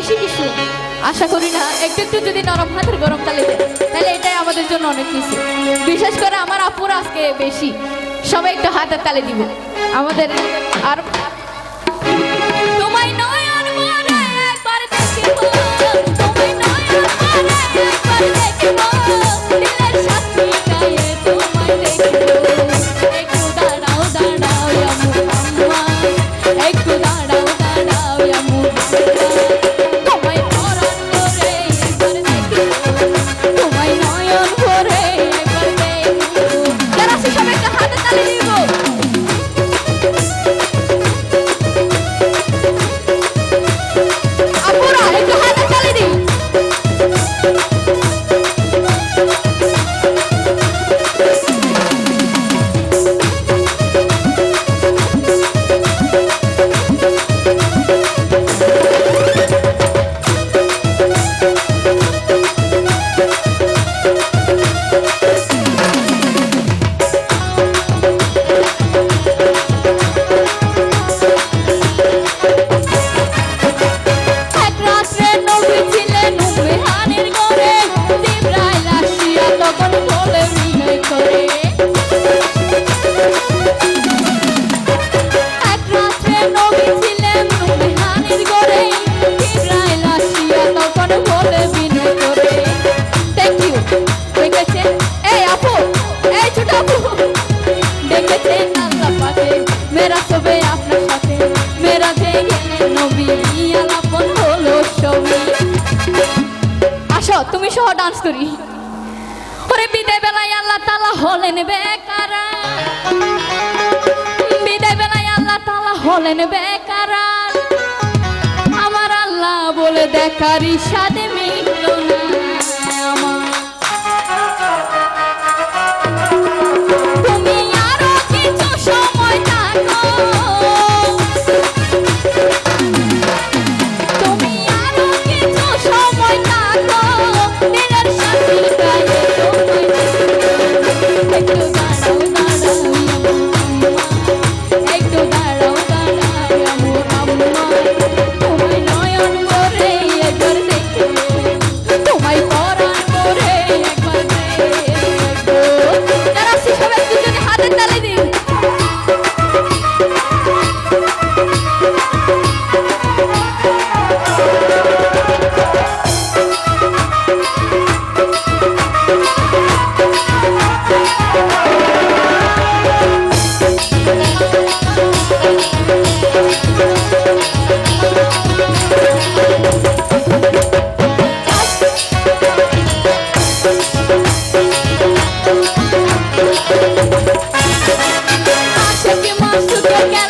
বেশি কিছু। আশা করি না, একটু একটু যদি নরম হাতের গরম তালে তাহলে এটাই আমাদের জন্য অনেক কিছু। বিশেষ করে আমার আপুর আজকে বেশি। সবাই একটু হাতের তালে দিব। আমাদের আর তোমায় নয় আর একবার তোমায় নয় আর একবার দিলের গায়ে। Thank সহ ডান্স করি। ওরে বিদায় বেলায় আল্লাহ তালা হলেন বেকারা। বিদায় বেলায় আল্লাহ তালা হলেন বেকারা। আমার আল্লাহ বলে দেখারি সাদে মেয়ে Yeah.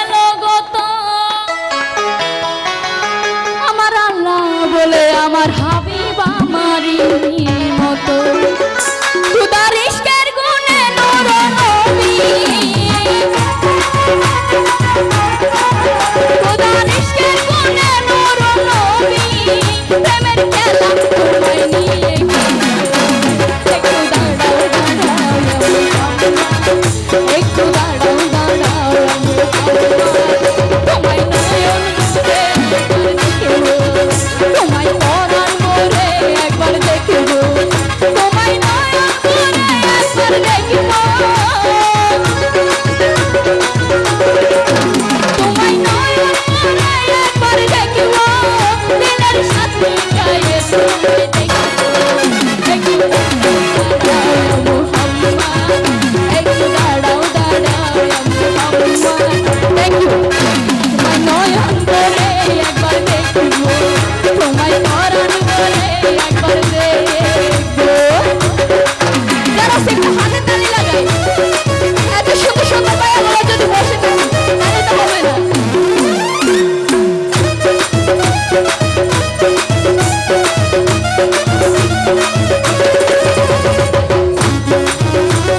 I need